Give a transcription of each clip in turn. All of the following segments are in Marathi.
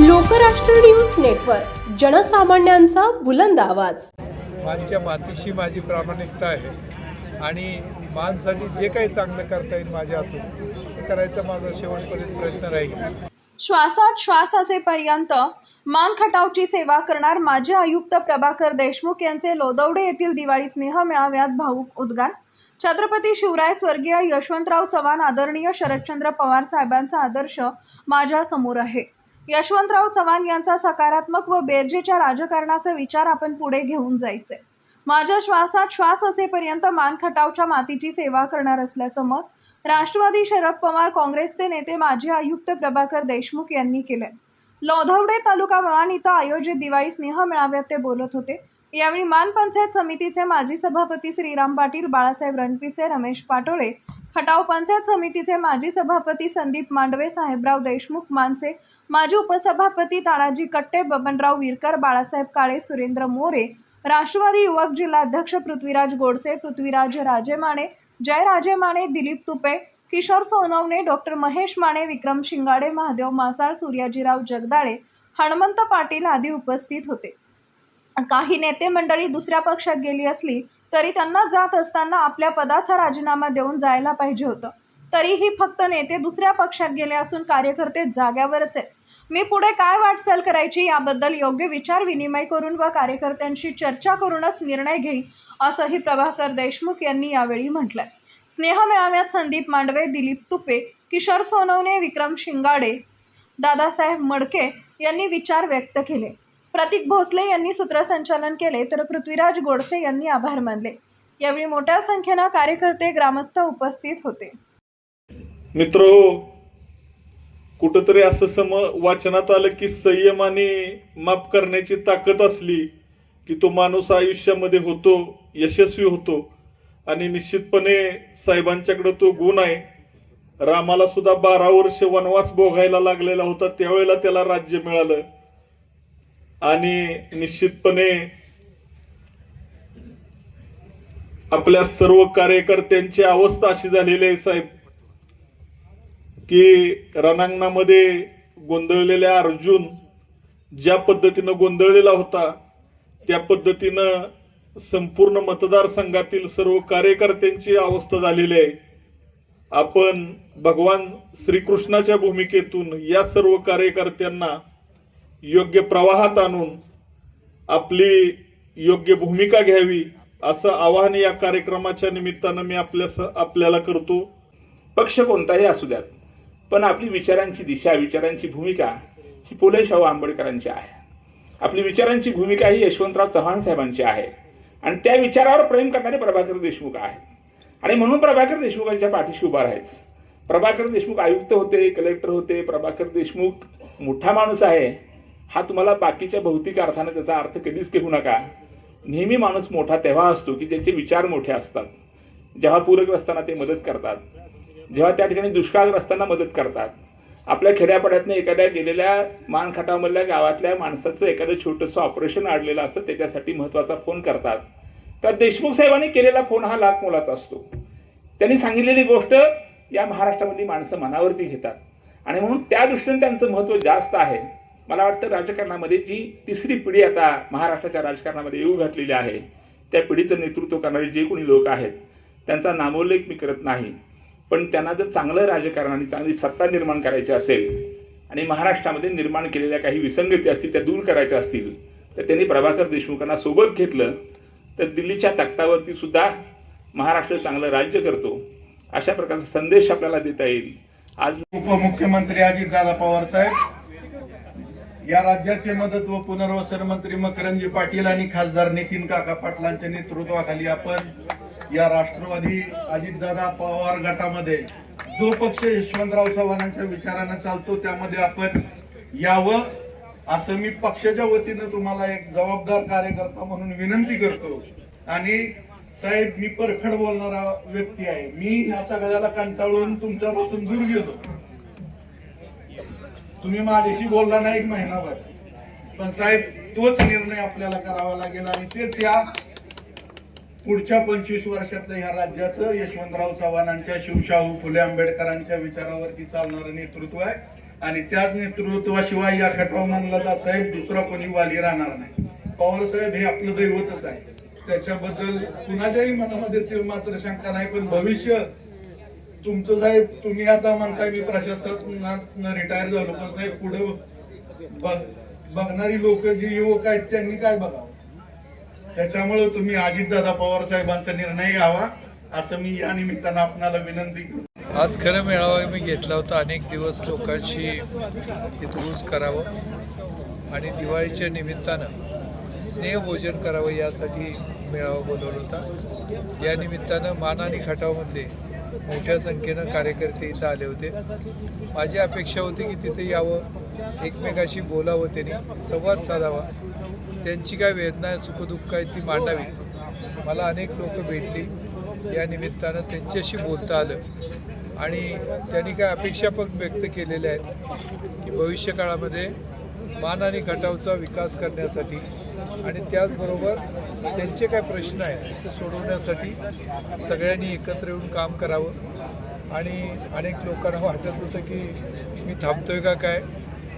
लोकराष्ट्र न्यूज नेटवर्क जनसामान्यांचा बुलंद आवाज. मानच्या मातीशी माझी प्रामाणिकता आहे. आणि मानसाठी जे काही चांगलं करता येईल माझ्या हातून ते करायचा माझा शेवटपर्यंत प्रयत्न राहील. श्वासात श्वास असेपर्यंत मान खटावची सेवा करणार माजी आयुक्त प्रभाकर देशमुख यांचे लोदवडे येथील दिवाळी स्नेह मेळाव्यात भाऊक उद्गार. छत्रपती शिवराय स्वर्गीय यशवंतराव चव्हाण आदरणीय शरदचंद्र पवार साहेबांचा आदर्श माझ्यासमोर आहे. यशवंतराव चव्हाण यांचा सकारात्मक व बेरजेच्या राजकारणाचा विचार आपण पुढे घेऊन जायचे. माझ्या श्वासात श्वास असेपर्यंत मान खटावच्या मातीची सेवा करणार असल्याचं मत राष्ट्रवादी शरद पवार काँग्रेसचे नेते माजी आयुक्त प्रभाकर देशमुख यांनी केले लोधवडे तालुका वळण इथं आयोजित दिवाळी स्नेह मेळाव्यात ते बोलत होते. यावेळी मान पंचायत समितीचे माजी सभापती श्रीराम पाटील बाळासाहेब रणपिसे रमेश पाटोळे खटाव पंचायत समितीचे माजी सभापती संदीप मांडवे साहेबराव देशमुख मानसे माजी उपसभापती तानाजी कट्टे बबनराव विरकर बाळासाहेब काळे सुरेंद्र मोरे राष्ट्रवादी युवक जिल्हाध्यक्ष पृथ्वीराज गोडसे पृथ्वीराज राजेमाने जयराजे जय माने दिलीप तुपे किशोर सोनवणे डॉक्टर महेश माने विक्रम शिंगाडे महादेव मासाळ सूर्याजीराव जगदाळे हनुमंत पाटील आदी उपस्थित होते. काही नेते मंडळी दुसऱ्या पक्षात गेली असली तरी त्यांना जात असताना आपल्या पदाचा राजीनामा देऊन जायला पाहिजे होतं. तरीही फक्त नेते दुसऱ्या पक्षात गेले असून कार्यकर्ते जाग्यावरच आहेत. मी पुढे काय वाटचाल करायची याबद्दल योग्य विचार विनिमय करून व कार्यकर्त्यांशी चर्चा करूनच निर्णय घेईन असंही प्रभाकर देशमुख यांनी यावेळी म्हटलंय. स्नेह मेळाव्यात संदीप मांडवे दिलीप तुपे किशोर सोनवणे विक्रम शिंगाडे दादासाहेब मडके यांनी विचार व्यक्त केले. प्रतीक भोसले यांनी सूत्रसंचालन केले तर पृथ्वीराज गोडसे यांनी आभार मानले. यावेळी मोठ्या संख्येनं कार्यकर्ते ग्रामस्थ उपस्थित होते. मित्र कुठंतरी असं सम वाचनात आलं की संयमाने माफ करण्याची ताकद असली की तो माणूस आयुष्यामध्ये होतो यशस्वी होतो. आणि निश्चितपणे साहेबांच्याकडे तो गुण आहे. रामाला सुद्धा बारा वर्ष वनवास भोगायला लागलेला होता त्यावेळेला त्याला राज्य मिळालं. आणि निश्चितपणे आपल्या सर्व कार्यकर्त्यांची अवस्था अशी झालेली आहे साहेब की रणांगणामध्ये गोंधळलेल्या अर्जुन ज्या पद्धतीनं गोंधळलेला होता त्या पद्धतीनं संपूर्ण मतदारसंघातील सर्व कार्यकर्त्यांची अवस्था झालेली आहे. आपण भगवान श्रीकृष्णाच्या भूमिकेतून या सर्व कार्यकर्त्यांना योग्य प्रवाहात आणून आपली योग्य भूमिका घ्यावी असं आवाहन या कार्यक्रमाच्या निमित्तानं मी आपल्या आपल्याला करतो. पक्ष कोणताही असू द्यात पण आपली विचारांची दिशा विचारांची भूमिका ही पुले शाहू आंबेडकरांची आहे. आपली विचारांची भूमिका ही यशवंतराव चव्हाण साहेबांची आहे आणि त्या विचारावर प्रेम करणारे प्रभाकर देशमुख आहे. आणि म्हणून प्रभाकर देशमुखांच्या पाठीशी उभा राहायचं. प्रभाकर देशमुख आयुक्त होते कलेक्टर होते प्रभाकर देशमुख मोठा माणूस आहे. हा तुम्हाला बाकीच्या भौतिक अर्थाने त्याचा अर्थ कधीच घेऊ नका. नेहमी माणूस मोठा तेव्हा असतो की ज्याचे विचार मोठे असतात. जेव्हा पूरग्रस्तांना ते मदत करतात. जेव्हा त्या ठिकाणी दुष्काळग्रस्तांना मदत करतात. आपल्या खेड्यापाड्यातनं एखाद्या गेलेल्या मानखटामधल्या गावातल्या माणसाचं एखादं छोटंसं ऑपरेशन अडलेलं असतं त्याच्यासाठी महत्त्वाचा फोन करतात. तर देशमुख साहेबांनी केलेला फोन हा लाख मोलाचा असतो. त्यांनी सांगितलेली गोष्ट या महाराष्ट्रामध्ये माणसं मनावरती घेतात. आणि म्हणून त्या दृष्टीने त्यांचं महत्त्व जास्त आहे. मला वाटतं राजकारणामध्ये जी तिसरी पिढी आता महाराष्ट्राच्या राजकारणामध्ये येऊ घातलेली आहे त्या पिढीचं नेतृत्व करणारे जे कोणी लोक आहेत त्यांचा नामोल्लेख मी करत नाही. पण त्यांना जर चांगलं राजकारण आणि चांगली सत्ता निर्माण करायची असेल आणि महाराष्ट्रामध्ये निर्माण केलेल्या काही विसंगती असतील त्या दूर करायच्या असतील तर त्यांनी प्रभाकर देशमुखांना सोबत घेतलं तर दिल्लीच्या तख्तावरती सुद्धा महाराष्ट्र चांगलं राज्य करतो अशा प्रकारचा संदेश आपल्याला देता येईल. आज उपमुख्यमंत्री अजितदादा पवार साहेब या राज्याचे मदत व पुनर्वसन मंत्री मकरंजी पाटील आणि खासदार नितीन काका पाटलांच्या नेतृत्वाखाली आपण या राष्ट्रवादी अजितदादा पवार गटामध्ये जो पक्ष यशवंतराव चव्हाणांच्या विचारानं चालतो त्यामध्ये आपण यावं असं मी पक्षाच्या वतीनं तुम्हाला एक जबाबदार कार्यकर्ता म्हणून विनंती करतो. आणि साहेब मी परखड बोलणारा व्यक्ती आहे. मी ह्या सगळ्याला कंटाळून तुमच्यापासून दूर गेलो. तुम्ही माझ्याशी बोलला नाही एक महिनाभर. पण साहेब तोच निर्णय आपल्याला करावा लागेल आणि तेच या पुढच्या पंचवीस वर्षातलं ह्या राज्याचं यशवंतराव चव्हाणांच्या शिवशाहू फुले आंबेडकरांच्या विचारावरती चालणारं नेतृत्व आहे. आणि त्याच नेतृत्वाशिवाय या घटवा म्हणला तर साहेब दुसरा कोणी वाली राहणार नाही. पवार साहेब हे आपलं दैवतच आहे. त्याच्याबद्दल कुणाच्याही मनामध्ये तीळ मात्र शंका नाही पण भविष्य तुमचं साहेब तुम्ही आता म्हणताय मी प्रशासनात रिटायर झालो पण साहेब पुढे बघणारी लोक जी युवक आहेत त्यांनी काय बघावं? त्याच्यामुळे तुम्ही अजितदादा पवार साहेबांचा निर्णय घ्यावा असं मी या निमित्तानं आपणाला विनंती करतो. आज खरं मेळावा मी घेतला होता अनेक दिवस लोकांशी हितगुज करावं. आणि दिवाळीच्या निमित्तानं स्नेहभोजन करावं यासाठी मेळावा बोलवला होता. या निमित्तानं मान आणि खटावमध्ये मोठ्या संख्येनं कार्यकर्ते इथं आले होते. माझी अपेक्षा होती की तिथे यावं एकमेकाशी बोलावं त्यांनी संवाद साधावा. त्यांची काय वेदना आहे सुखदुःख आहे ती मांडावी. मला अनेक लोक भेटली. या निमित्तानं त्यांच्याशी बोलता आलं. आणि त्यांनी काय अपेक्षा पण व्यक्त केलेल्या आहेत की भविष्यकाळामध्ये मान आणि खटावचा विकास करण्यासाठी. आणि त्याचबरोबर त्यांचे काय प्रश्न आहेत ते सोडवण्यासाठी सगळ्यांनी एकत्र येऊन काम करावं. आणि अनेक लोकांना वाटत होतं की मी थांबतोय का काय?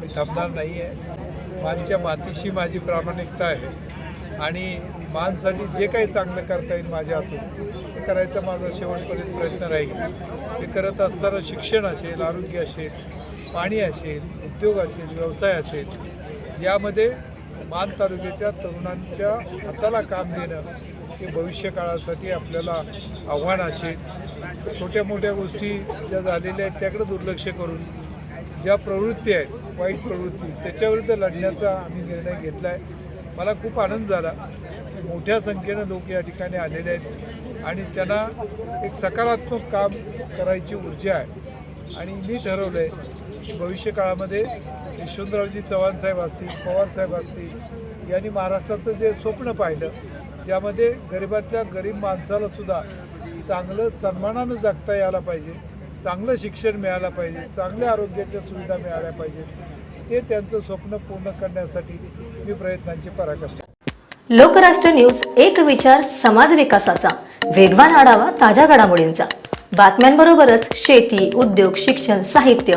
मी थांबणार नाही आहे. मानच्या मातीशी माझी प्रामाणिकता आहे. आणि मानसाठी जे काही चांगलं करता येईल माझ्या हातून ते करायचा माझा शेवटपर्यंत प्रयत्न राहील. ते करत असताना शिक्षण असेल आरोग्य असेल पाणी असेल उद्योग असेल व्यवसाय असेल यामध्ये मान तालुक्याच्या तरुणांच्या हाताला काम देणं हे भविष्य काळासाठी आपल्याला आव्हान असेल. छोट्या मोठ्या गोष्टी ज्या झालेल्या आहेत त्याकडे दुर्लक्ष करून ज्या प्रवृत्ती आहेत वाईट प्रवृत्ती त्याच्याविरुद्ध लढण्याचा आम्ही निर्णय घेतला आहे मला खूप आनंद झाला. मोठ्या संख्येनं लोक या ठिकाणी आलेले आहेत आणि त्यांना एक सकारात्मक काम करायची ऊर्जा आहे. आणि मी ठरवलं आहे भविष्य काळामध्ये यशवंतरावजी चव्हाण साहेब असतील पवार साहेब असतील यांनी महाराष्ट्राचं जे स्वप्न पाहिलं ज्यामध्ये गरिबातल्या गरीब माणसाला सुद्धा चांगलं सन्मानानं जगता यायला पाहिजे चांगलं शिक्षण मिळायला पाहिजे चांगल्या आरोग्याच्या सुविधा मिळाल्या पाहिजेत ते त्यांचं स्वप्न पूर्ण करण्यासाठी मी प्रयत्नांची पराकाष्ठा लोकराष्ट्र न्यूज एक विचार समाज विकासाचा. वेगवान आढावा ताज्या घडामोडींचा. बातम्यांबरोबरच शेती उद्योग शिक्षण साहित्य